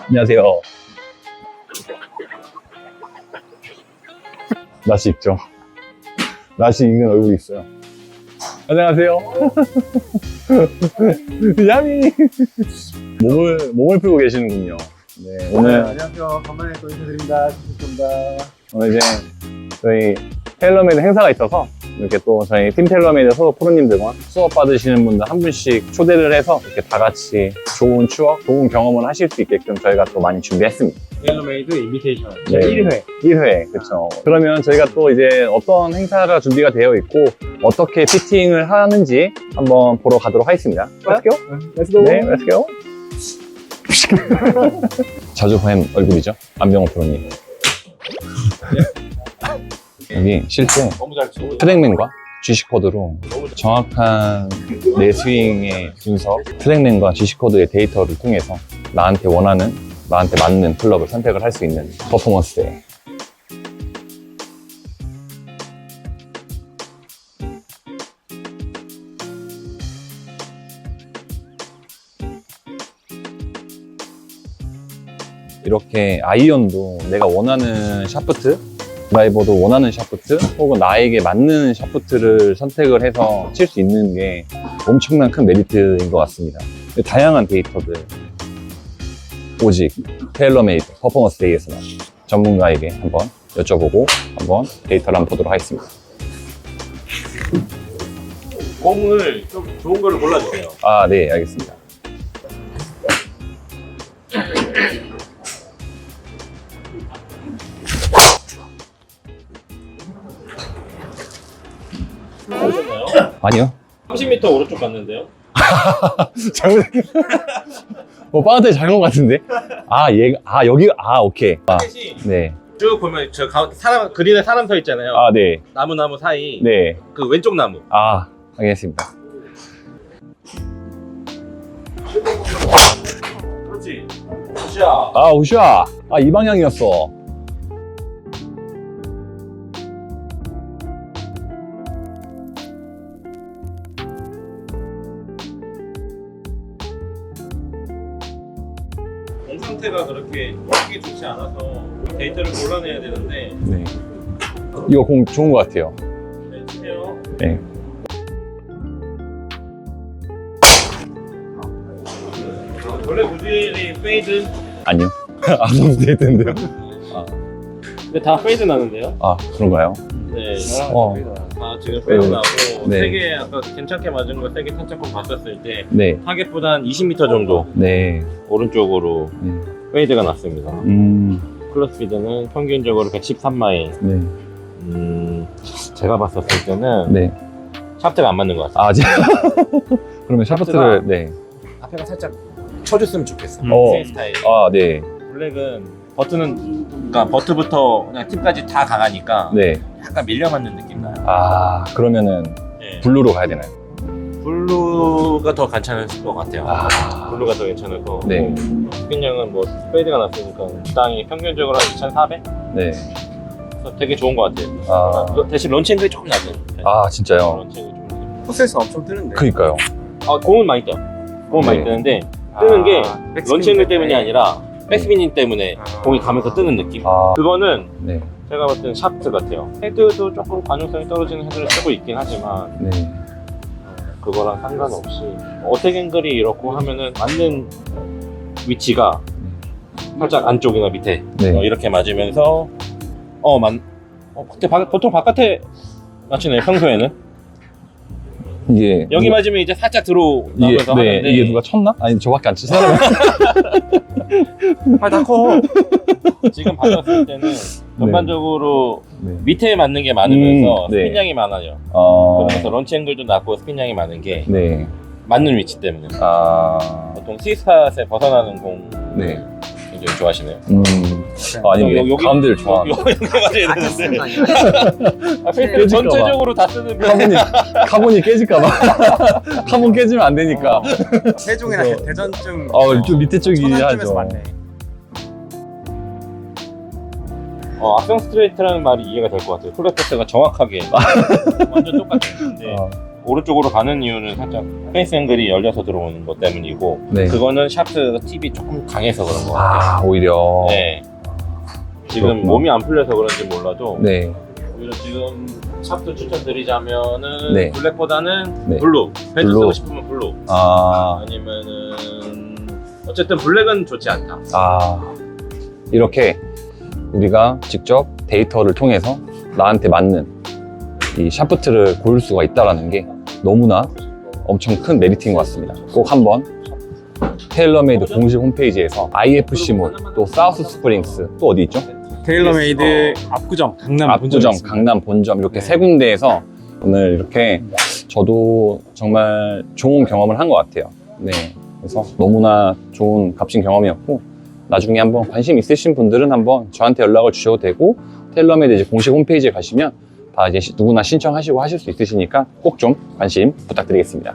안녕하세요. 낯이 있죠? 낯이 익은 얼굴이 있어요. 안녕하세요. 야미! 몸을, 몸을 풀고 계시는군요. 네, 네, 오늘, 안녕하세요. 간만에 또 인사드립니다. 신수입니다. 오늘 이제 저희 테일러메이드 행사가 있어서 이렇게 또 저희 팀 테일러메이드 소속 프로님들과 수업 받으시는 분들 한 분씩 초대를 해서 이렇게 다 같이 좋은 추억, 좋은 경험을 하실 수 있게끔 저희가 또 많이 준비했습니다. 텔러메이드 인비테이션 네. 1회. 1회, 그쵸. 그러면 저희가 또 이제 어떤 행사가 준비가 되어 있고, 어떻게 피팅을 하는지 한번 보러 가도록 하겠습니다. Let's go! 렛츠고. 네, let's go! 자주 뵌 얼굴이죠? 안병호 프로님. 여기 실제. 트랙맨과 G코드로 정확한 내 스윙의 분석, 트랙맨과 G코드의 데이터를 통해서 나한테 원하는, 나한테 맞는 클럽을 선택을 할 수 있는 퍼포먼스에. 이렇게 아이언도 내가 원하는 샤프트, 드라이버도 원하는 샤프트, 혹은 나에게 맞는 샤프트를 선택을 해서 칠 수 있는 게 엄청난 큰 메리트인 것 같습니다. 다양한 데이터들, 오직 테일러메이드 퍼포먼스 데이에서만 전문가에게 한번 여쭤보고 한번 데이터를 한번 보도록 하겠습니다. 공을 좀 좋은 거를 골라주세요. 아, 네, 알겠습니다. 보셨나요? 아니요. 30m 오른쪽 갔는데요. 잘못. 뭐, 빠한테 잘못 같은데? 아, 얘가, 아, 여기, 아, 오케이. 아, 네. 쭉 보면 저 가, 사람 그린에 사람 서 있잖아요. 아, 네. 나무 나무 사이 네. 그 왼쪽 나무. 아, 알겠습니다. 그렇지. 자, 아, 우슈아. 아, 이 방향이었어. 공 상태가 그렇게 크게 좋지 않아서 데이터를 골라내야 되는데 네. 이거 공 좋은 것 같아요. 네, 치세요. 네. 원래 구질이 페이드. 아니요. 아, 너무 데이트인데요? 근데 다 페이드 나는데요? 아, 그런가요? 네. 어. 아 지금 페이드 네. 나고 네. 세개 아까 괜찮게 맞은 거 세개 탄착권 봤었을 때 네. 타겟보다 한 20m 정도 네. 오른쪽으로 네. 페이드가 났습니다. 음, 클럽 스피드는 평균적으로 113마일. 네. 음, 제가 봤었을 때는 네. 샤프트가 안 맞는 것 같아요. 아, 제 그러면 샤프트를, 네. 앞에가 살짝 쳐줬으면 좋겠어. 어. 스윙 스타일. 아, 네. 블랙은 버튼은 그러니까 버트부터 그냥 팁까지 다 강하니까 네. 약간 밀려 맞는 느낌 나요. 아, 그러면은 네. 블루로 가야 되나요? 블루가 더 괜찮을 것 같아요. 아, 블루가 더 괜찮을 거. 네. 스핀량은 뭐 페이드가 났으니까 땅이 평균적으로 한 2,400? 네. 그래서 되게 좋은 것 같아요. 아, 아, 대신 런칭들이 조금 낮은. 편. 아 진짜요? 런칭이 좀 낮은. 코스에서 엄청 뜨는데. 그니까요. 아 공은 많이 떠. 공은 많이 네. 뜨는데 뜨는 게 백스핀 런칭들 때문이 때문에. 아니라 백스피닝 때문에 아. 공이 가면서 뜨는 느낌. 아, 그거는 네. 제가 봤을 때는 샤프트 같아요. 헤드도 조금 관용성이 떨어지는 헤드를 쓰고 있긴 하지만 네. 그거랑 상관없이 어택 앵글이 이렇고 하면은 맞는 위치가 살짝 안쪽이나 밑에 네. 어, 이렇게 맞으면서 어, 만, 어, 그때 바- 보통 바깥에 맞추네요, 평소에는. 이게. 여기 누가- 맞으면 이제 살짝 이게, 들어오면서 네, 하는데 이게 누가 쳤나? 아니, 저밖에 안 치사람. 아, 다 커. 지금 봤었을 때는 전반적으로 네. 밑에 맞는 게 많으면서 음, 네. 스핀량이 많아요. 아, 그러면서 런치 앵글도 낮고 스핀량이 많은 게 네. 맞는 위치 때문에. 아, 보통 스위스팟에 벗어나는 공 네. 굉장히 좋아하시네요. 음. 아니, 여기- 여기- 가운데를 좋아. 여기 되는데. 아, 봐. 전체적으로 다 쓰는 편. 카본이, 카본이 깨질까봐. 카본 깨지면 안 되니까. 세종이나 그래서- 대전쯤. 어, 좀 밑에 쪽이 하죠. 맞네. 어, 악성 스트레이트라는 말이 이해가 될 것 같아요. 플랫패스가 정확하게 완전 똑같은 근데 어, 오른쪽으로 가는 이유는 살짝 페이스 앵글이 열려서 들어오는 것 때문이고 네. 그거는 샤프트 팁이 조금 강해서 그런 것 같아요. 아, 오히려. 네. 지금 그렇구나. 몸이 안 풀려서 그런지 몰라도 네. 오히려 지금 샤프트 추천드리자면은 네. 블랙보다는 네. 블루 배드 블루. 쓰고 싶으면 블루 아, 아니면은 어쨌든 블랙은 좋지 않다 아. 이렇게 우리가 직접 데이터를 통해서 나한테 맞는 이 샤프트를 고를 수가 있다는 게 너무나 엄청 큰 메리트인 것 같습니다. 꼭 한번 테일러메이드 공식 홈페이지에서 IFC몰, 또 사우스 스프링스, 또 어디 있죠? 테일러메이드 압구정 강남 압구정, 강남 본점 이렇게 네. 세 군데에서 오늘 이렇게 저도 정말 좋은 경험을 한 것 같아요. 네. 그래서 너무나 좋은 값진 경험이었고 나중에 한번 관심 있으신 분들은 한번 저한테 연락을 주셔도 되고 테일러메이드 이제 공식 홈페이지에 가시면 다 이제 시- 누구나 신청하시고 하실 수 있으시니까 꼭 좀 관심 부탁드리겠습니다.